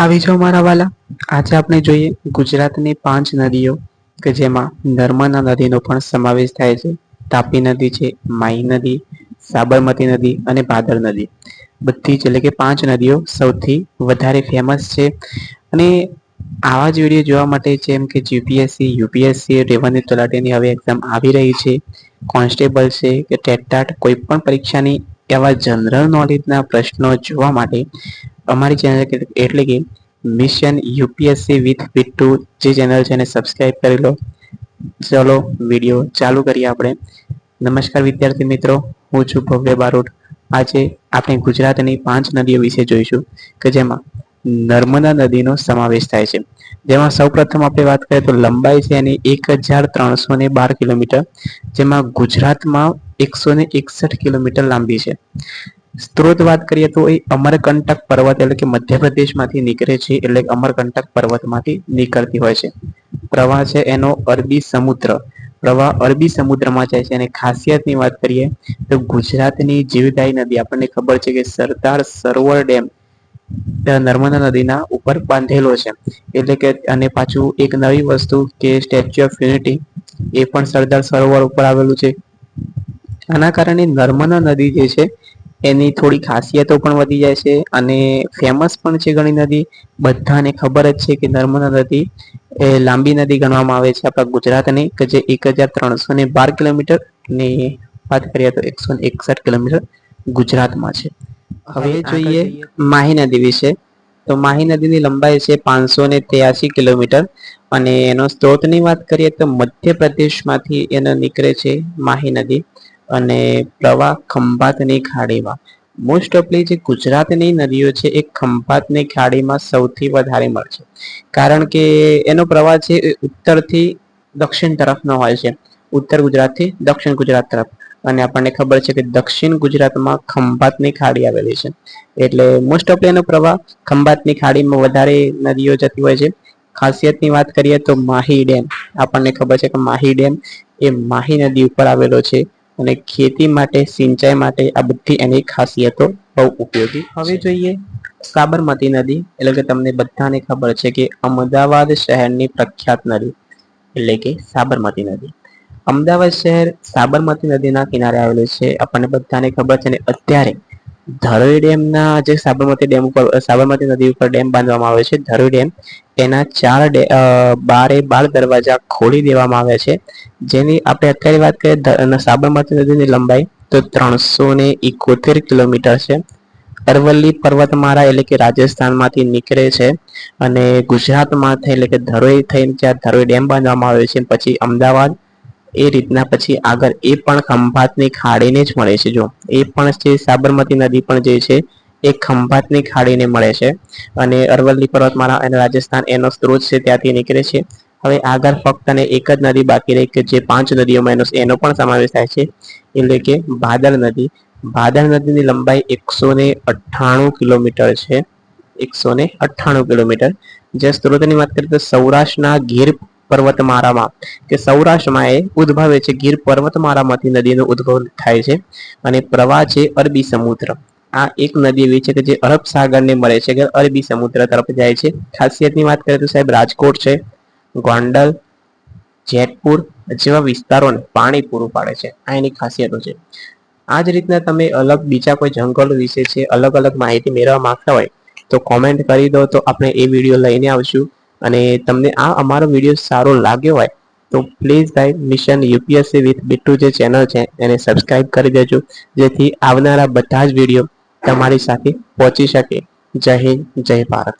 આવી જાઓ મારા વાલા. આજે આપણે જોઈએ ગુજરાતની પાંચ નદીઓ કે જેમાં નર્મદા નદીનો પણ સમાવેશ થાય છે. તાપી નદી છે, માઈ નદી, સાબરમતી નદી અને ભાદર નદી. બધી જ એટલે કે પાંચ નદીઓ સૌથી વધારે ફેમસ છે. અને આવા જ વીડિયો જોવા માટે જેમ કે જીપીએસસી યુપીએસસી રેવન્યુ તલાટીની હવે એક્ઝામ આવી રહી છે. કોન્સ્ટેબલ છે કે ટેટટાટ કોઈ પણ પરીક્ષાની એવા જનરલ નોલેજના પ્રશ્નો જોવા માટે અમારી ચેનલ એટલે કે mission UPSC with with two જે ચેનલ છે એને સબસ્ક્રાઈબ કરી લો. ચલો વીડિયો ચાલુ કરીએ આપણે. નમસ્કાર વિદ્યાર્થી મિત્રો, હું છું ભવ્ય બારોટ. આજે આપણે ગુજરાતની પાંચ નદીઓ વિશે જોઈશું કે જેમાં નર્મદા નદીનો સમાવેશ થાય છે. જેમાં સૌપ્રથમ આપણે વાત કરીએ તો લંબાઈ છે એની એક હજાર ત્રણસો ને બાર કિલોમીટર, જેમાં ગુજરાતમાં એકસો ને એકસઠ કિલોમીટર લાંબી છે. સ્ત્રોત વાત કરીએ તો એ અમરકંટક પર્વત એટલે કે મધ્યપ્રદેશમાંથી નીકળે છે એટલે અમરકંટક પર્વતમાંથી નીકળતી હોય છે. પ્રવાહ છે એનો અરબી સમુદ્ર. પ્રવાહ અરબી સમુદ્રમાં જાય છે અને ખાસિયતની વાત કરીએ તો ગુજરાતની જીવદાયી નદી, આપણને ખબર છે કે સરદાર સરોવર ડેમ નર્મદા નદીના ઉપર બાંધેલો છે. એટલે કે અને પાછું એક નવી વસ્તુ કે સ્ટેચ્યુ ઓફ યુનિટી એ પણ સરદાર સરોવર ઉપર આવેલું છે. આના કારણે નર્મદા નદી જે છે એની થોડી ખાસિયતો પણ વધી જાય છે અને ફેમસ પણ છે ઘણી નદી. બધાને ખબર જ છે કે નર્મદા નદી એ લાંબી નદી ગણવામાં આવે છે આપણા ગુજરાતની કે જે એક હજાર ત્રણસો ને બાર કિલોમીટર ને વાત કરીએ તો એકસો ને એકસઠ કિલોમીટર ગુજરાતમાં છે. હવે જોઈએ. માહી નદી વિશે. તો માહી નદીની લંબાઈ છે પાંચસો ને ત્યાસી કિલોમીટર અને એનો સ્ત્રોતની વાત કરીએ તો મધ્યપ્રદેશમાંથી એનો નીકળે છે માહી નદી. અને પ્રવાહ ખંભાતની ખાડીમાં મોસ્ટ ઓફલી જે ગુજરાતની નદીઓ છે, એ ખંભાતની ખાડીમાં સૌથી વધારે મળશે કારણ કે એનો પ્રવાહ છે, એ ઉત્તરથી દક્ષિણ તરફનો હોય છે. ઉત્તર ગુજરાતથી દક્ષિણ ગુજરાત તરફ. અને આપણને ખબર છે કે દક્ષિણ ગુજરાતમાં ખંભાતની ખાડી આવેલી છે. એટલે મોસ્ટ ઓફલી એનો પ્રવાહ ખંભાતની ખાડીમાં વધારે નદીઓ જતી હોય છે. ખાસિયતની વાત કરીએ તો માહી ડેમ. આપણને ખબર છે કે માહી ડેમ એ માહી નદી ઉપર આવેલો છે. અને ખેતી માટે સિંચાઈ માટે આ બધી એની ખાસિયતો બહુ ઉપયોગી. હવે જોઈએ સાબરમતી નદી એટલે કે તમને બધાને ખબર છે કે અમદાવાદ શહેરની પ્રખ્યાત નદી એટલે કે સાબરમતી નદી. અમદાવાદ શહેર સાબરમતી નદીના કિનારે આવેલું છે. આપણને બધાને ખબર છે અને અત્યારે ધરોઈ ડેમના જે સાબરમતી ડેમ ઉપર, સાબરમતી નદી ઉપર ડેમ બાંધવામાં આવે છે. ધરોઈ ડેમ, એના ચાર બારે બાર દરવાજા ખોલી દેવામાં આવ્યા છે. જેની આપણે અત્યારે વાત કરીએ સાબરમતી નદીની લંબાઈ, તો ત્રણસો ને ઇકોતેર કિલોમીટર છે. અરવલ્લી પર્વતમાળા એટલે કે રાજસ્થાનમાંથી નીકળે છે અને ગુજરાતમાં થઈ એટલે કે ધરોઈ થઈને જ્યાં ધરોઈ ડેમ બાંધવામાં આવ્યો છે. પછી અમદાવાદ એ રીતના પછી આગળ એ પણ ખંભાતની ખાડીને જ મળે છે. જો એ પણ છે સાબરમતી નદી પણ જે છે, એ ખંભાતની ખાડીને મળે છે. અને અરવલ્લી પર્વતમાળા અને રાજસ્થાન એનો સ્ત્રોત છે ત્યાંથી નીકળે છે. હવે આગળ ફક્ત અને એક જ નદી બાકી રહી કે જે પાંચ નદીઓમાં એનો એનો પણ સમાવેશ થાય છે. એટલે કે ભાદર નદી. ભાદર નદીની લંબાઈ એકસો ને અઠ્ઠાણું કિલોમીટર છે. એકસો ને અઠ્ઠાણું કિલોમીટર. જે સ્ત્રોતની વાત કરીએ તો સૌરાષ્ટ્રના ગીર પર્વતમાળામાં કે સૌરાષ્ટ્રમાં એ ઉદ્ભવે છે. ગીર પર્વતમાળામાંથી નદીનો ઉદ્ભવ થાય છે અને પ્રવાહ છે અરબી સમુદ્ર. આ એક નદી એવી છે કે જે અરબ સાગરને મળે છે કે અરબી સમુદ્ર તરફ જાય છે. ખાસિયતની વાત કરીએ તો સાહેબ રાજકોટ છે, ગોંડલ, જેતપુર જેવા વિસ્તારોને પાણી પૂરું પાડે છે. આ એની ખાસિયતો છે. આ જ રીતના તમે અલગ બીજા કોઈ જંગલો વિશે છે, અલગ અલગ માહિતી મેળવવા માંગતા હોય તો કોમેન્ટ કરી દો તો આપણે એ વીડિયો લઈને આવશું. અને તમને આ અમારો વીડિયો સારો લાગ્યો હોય, તો પ્લીઝ ભાઈ મિશન યુપીએસસી વિથ બિટ્ટુ જે ચેનલ છે, એને સબસ્ક્રાઇબ કરી દેજો, જેથી આવનારા બધા જ વીડિયો તમારી સાથે પહોંચી શકે. જય હિન્દ, જય ભારત.